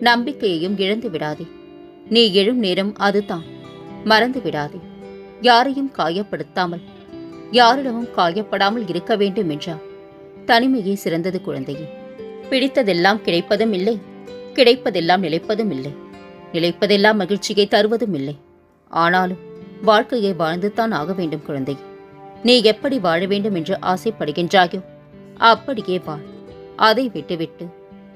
நம்பிக்கையையும் இழந்து விடாதே. நீ எழும் நேரம் அதுதான். மறந்து விடாதே. யாரையும் காயப்படுத்தாமல் யாரிடமும் காயப்படாமல் இருக்க வேண்டும் என்றார். தனிமையே சிறந்தது குழந்தையே. பிடித்ததெல்லாம் கிடைப்பதும் இல்லை. கிடைப்பதெல்லாம் நிலைப்பதும் இல்லை. நிலைப்பதெல்லாம் மகிழ்ச்சியை தருவதும் இல்லை. ஆனாலும் வாழ்க்கையை வாழ்ந்துதான் ஆக வேண்டும் குழந்தை நீ எப்படி வாழ வேண்டும் என்று ஆசைப்படுகின்றாயோ அப்படியே வாழ். அதை விட்டுவிட்டு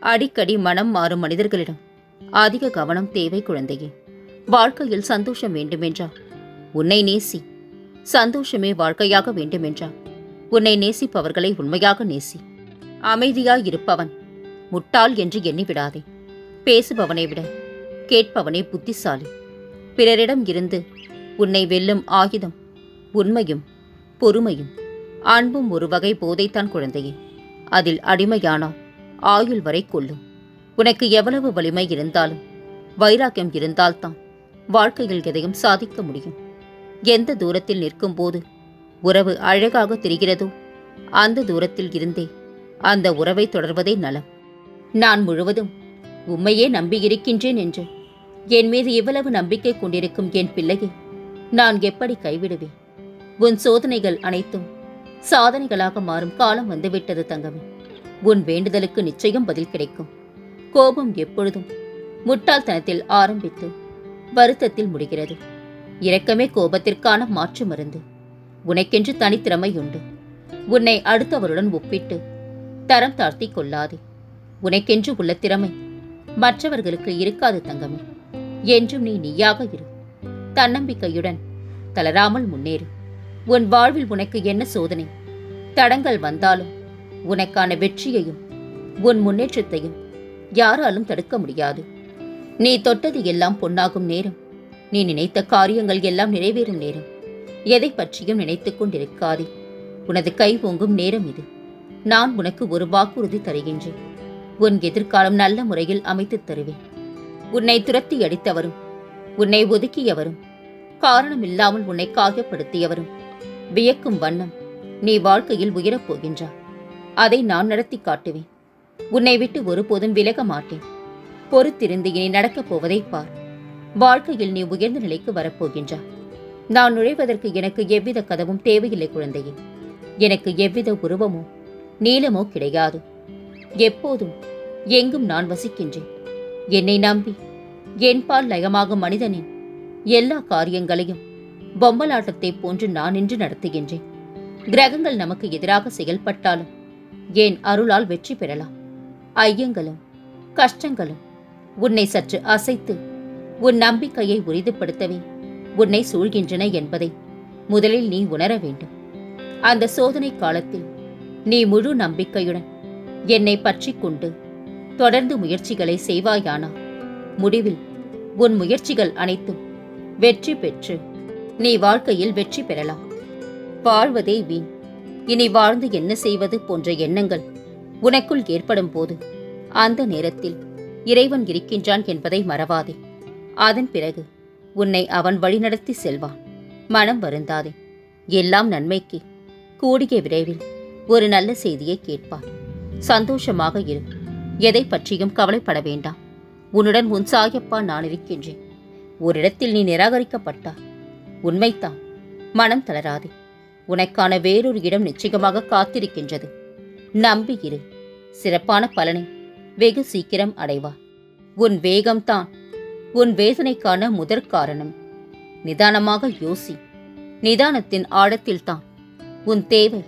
அடிக்கடி மனம் மாறும் மனிதர்களிடம். அதிக கவனம் தேவை குழந்தையே. வாழ்க்கையில் சந்தோஷம் வேண்டுமென்றா? உன்னை நேசி. சந்தோஷமே வாழ்க்கையாக வேண்டுமென்றா? உன்னை நேசிப்பவர்களை உண்மையாக நேசி. அமைதியாய் இருப்பவன் முட்டாள் என்று எண்ணி விடாதே பேசுபவனை விட கேட்பவனே புத்திசாலி. பிறரிடம் இருந்து உன்னை வெல்லும் ஆயுதம் உண்மையும் பொறுமையும். அன்பும் ஒரு வகை போதைத்தான் குழந்தையே. அதில் அடிமையானால் ஆயுள் வரை கொள்ளும். உனக்கு எவ்வளவு வலிமை இருந்தாலும் வைராக்கியம் இருந்தால்தான் வாழ்க்கையில் எதையும் சாதிக்க முடியும். எந்த தூரத்தில் நிற்கும் போது உறவு அழகாக தெரிகிறதோ அந்த தூரத்தில் இருந்தே அந்த உறவை தொடர்வதே நலம். நான் முழுவதும் உம்மையே நம்பியிருக்கின்றேன் என்று என் மீது இவ்வளவு நம்பிக்கை கொண்டிருக்கும் என் பிள்ளையை நான் எப்படி கைவிடுவேன்? உன் சோதனைகள் அனைத்தும் சாதனைகளாக மாறும் காலம் வந்துவிட்டது தங்கமே. உன் வேண்டுதலுக்கு நிச்சயம் பதில் கிடைக்கும். கோபம் எப்பொழுதும் முட்டாள்தனத்தில் ஆரம்பித்து வருத்தத்தில் முடிகிறது. இரக்கமே கோபத்திற்கான மாற்று மருந்து. உனக்கென்று தனித்திறமை உண்டு உன்னை அடுத்தவருடன் ஒப்பிட்டு தரம் தாழ்த்தி கொள்ளாதே. உனக்கென்று உள்ள திறமை மற்றவர்களுக்கு இருக்காது தங்கமே. என்றும் நீ நீயாக இரு. தன்னம்பிக்கையுடன் தளராமல் முன்னேறு. உன் வாழ்வில் உனக்கு என்ன சோதனை? தடங்கள் வந்தாலும் உனக்கான வெற்றியையும் உன் முன்னேற்றத்தையும் யாராலும் தடுக்க முடியாது. நீ தொட்டது எல்லாம் பொன்னாகும் நேரம். நீ நினைத்த காரியங்கள் எல்லாம் நிறைவேறும் நேரம். எதை பற்றியும் நினைத்துக் கொண்டிருக்காதே. உனது கை ஓங்கும் நேரம் இது. நான் உனக்கு ஒரு வாக்குறுதி தருகின்றேன். உன் எதிர்காலம் நல்ல முறையில் அமைத்துத் தருவேன். உன்னை துரத்தி அடித்தவரும் உன்னை ஒதுக்கியவரும் காரணமில்லாமல் உன்னை காயப்படுத்தியவரும் வியக்கும் வண்ணம் நீ வாழ்க்கையில் உயரப் போகின்றாய். அதை நான் நடத்தி காட்டுவேன். உன்னை விட்டு ஒருபோதும் விலக மாட்டேன். பொறுத்திருந்து இனி நடக்கப் போவதைப் பார். வாழ்க்கையில் நீ உயர்ந்த நிலைக்கு வரப்போகின்றாய் நான் நுழைவதற்கு எனக்கு எவ்வித கதவும் தேவையில்லை குழந்தையே. எனக்கு எவ்வித உருவமோ நீளமோ கிடையாது. எப்போதும் எங்கும் நான் வசிக்கின்றேன். என்னை நம்பி என்பால் லயமாகும் மனிதனின் எல்லா காரியங்களையும் பொம்மலாட்டத்தை போன்று நான் நின்று நடத்துகின்றேன். கிரகங்கள் நமக்கு எதிராக செயல்பட்டாலும் என் அருளால் வெற்றி பெறலாம்? ஐயங்களும் கஷ்டங்களும் உன்னை சற்று அசைத்து உன் நம்பிக்கையை உறுதிப்படுத்தவே உன்னை சூழ்கின்றன என்பதை முதலில் நீ உணர வேண்டும். அந்த சோதனை காலத்தில் நீ முழு நம்பிக்கையுடன் என்னை பற்றி கொண்டு தொடர்ந்து முயற்சிகளை செய்வாயானா? முடிவில் உன் முயற்சிகள் அனைத்தும் வெற்றி பெற்று நீ வாழ்க்கையில் வெற்றி பெறலாம். வாழ்வதே வீண். இனி வாழ்ந்து என்ன செய்வது போன்ற எண்ணங்கள் உனக்குள் ஏற்படும் போது அந்த நேரத்தில் இறைவன் இருக்கின்றான் என்பதை மறவாதே. அதன் பிறகு உன்னை அவன் வழிநடத்தி செல்வான். மனம் வருந்தாதே. எல்லாம் நன்மைக்கு கூடிய விரைவில் ஒரு நல்ல செய்தியை கேட்பார். சந்தோஷமாக இரு. எதை பற்றியும் கவலைப்பட வேண்டாம். உன்னுடன் உன் சாயப்பா நான் இருக்கின்றேன். ஒரு இடத்தில் நீ நிராகரிக்கப்பட்டார் உண்மைத்தான் மனம் தளராதே. உனக்கான வேறொரு இடம் நிச்சயமாக காத்திருக்கின்றது. நம்பியிரு சிறப்பான பலனை வெகு சீக்கிரம் அடைவா. உன் வேகம்தான். உன் வேதனைக்கான முதற் காரணம். நிதானமாக யோசி. நிதானத்தின் ஆழத்தில்தான். உன் தேவை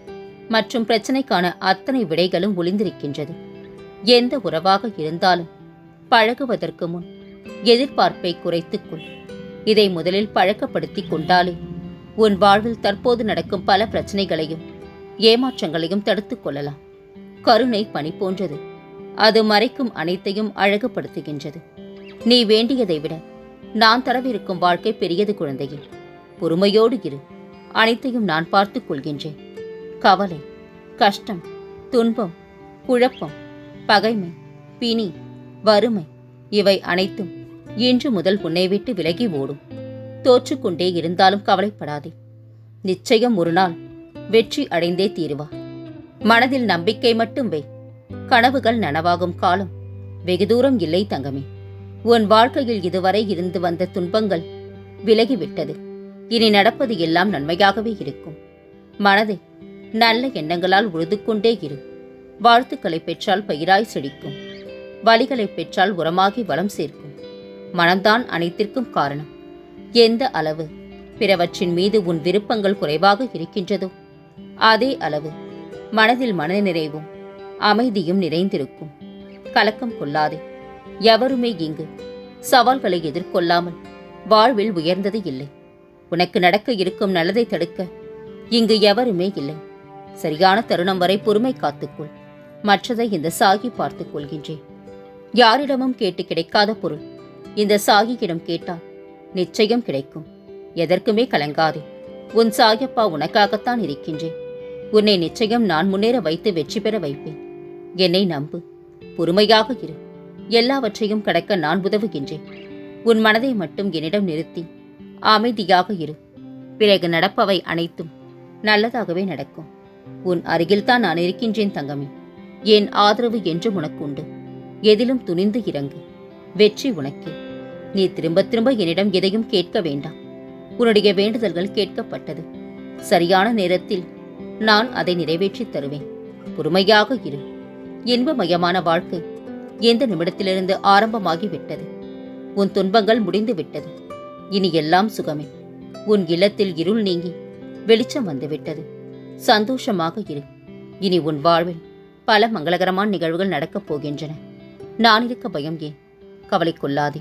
மற்றும் பிரச்சனைக்கான அத்தனை விடைகளும் ஒளிந்திருக்கின்றது. எந்த உறவாக இருந்தாலும் பழகுவதற்கு முன் எதிர்பார்ப்பை குறைத்துக் கொள் இதை முதலில் பழக்கப்படுத்திக் கொண்டாலே உன் வாழ்வில் தற்போது நடக்கும் பல பிரச்சனைகளையும் ஏமாற்றங்களையும் தடுத்துக் கொள்ளலாம். கருணை பனி போன்றது. அது மறைக்கும் அனைத்தையும் அழகுபடுத்துகின்றது. நீ வேண்டியதை விட நான் தரவிருக்கும் வாழ்க்கை பெரியது குழந்தையே. பொறுமையோடு இரு. அனைத்தையும் நான் பார்த்துக் கொள்கின்றேன். கவலை கஷ்டம் துன்பம் குழப்பம் பகைமை பிணி வறுமை இவை அனைத்தும் இன்று முதல் உன்னை விட்டு விலகி ஓடும். தோற்றுக்கொண்டே இருந்தாலும் கவலைப்படாதே. நிச்சயம் ஒரு நாள் வெற்றி அடைந்தே தீருவா. மனதில் நம்பிக்கை மட்டும் வை. கனவுகள் நனவாகும் காலம். வெகு தூரம் இல்லை தங்கமே. உன் வாழ்க்கையில் இதுவரை இருந்து வந்த துன்பங்கள் விலகிவிட்டது. இனி நடப்பது எல்லாம் நன்மையாகவே இருக்கும். மனதை நல்ல எண்ணங்களால் உழுதுகொண்டே இரு. வாழ்த்துக்களை பெற்றால் பயிராய் செழிக்கும். வலிகளை பெற்றால் உரமாகி வளம் சேர்க்கும். மனம்தான் அனைத்திற்கும் காரணம். எந்த அளவு? பிறவற்றின் மீது உன் விருப்பங்கள் குறைவாக இருக்கின்றதோ அதே அளவு மனதில் மனநிறைவும் அமைதியும் நிறைந்திருக்கும். கலக்கம் கொள்ளாதே. எவருமே இங்கு சவால்களை எதிர்கொள்ளாமல் வாழ்வில் உயர்ந்தது இல்லை. உனக்கு நடக்க இருக்கும் நல்லதை தடுக்க இங்கு எவருமே இல்லை. சரியான தருணம் வரை பொறுமை காத்துக்கொள். மற்றதை இந்த சாகி பார்த்துக் கொள்கின்றேன் யாரிடமும் கேட்டு கிடைக்காத பொருள் இந்த சாகியிடம் கேட்டால் நிச்சயம் கிடைக்கும். எதற்குமே கலங்காதே. உன் சாயப்பா உனக்காகத்தான் இருக்கின்றேன். உன்னை நிச்சயம் நான் முன்னேற வைத்து வெற்றி பெற வைப்பேன். என்னை நம்பு. பொறுமையாக இரு. எல்லாவற்றையும் கடக்க நான் உதவுகின்றேன். உன் மனதை மட்டும் என்னிடம் நிறுத்தி. அமைதியாக இரு. பிறகு நடப்பவை அனைத்தும் நல்லதாகவே நடக்கும். உன் அருகில்தான் நான் இருக்கின்றேன் தங்கமே. என் ஆதரவு என்றும் உனக்கு உண்டு. எதிலும் துணிந்து இறங்கு. வெற்றி உனக்கே. நீ திரும்ப திரும்ப என்னிடம் எதையும் கேட்க வேண்டாம். உன்னுடைய வேண்டுதல்கள் கேட்கப்பட்டது. சரியான நேரத்தில் நான் அதை நிறைவேற்றித் தருவேன். பொறுமையாக இரு. இன்பமயமான வாழ்க்கை எந்த நிமிடத்திலிருந்து ஆரம்பமாகிவிட்டது? உன் துன்பங்கள் முடிந்து விட்டது இனி எல்லாம் சுகமே. உன் இல்லத்தில் இருள் நீங்கி வெளிச்சம் வந்துவிட்டது. சந்தோஷமாக இரு. இனி உன் வாழ்வில் பல மங்களகரமான நிகழ்வுகள் நடக்கப் போகின்றன. நான் இருக்க பயம் ஏன்? கவலை கொள்ளாதே.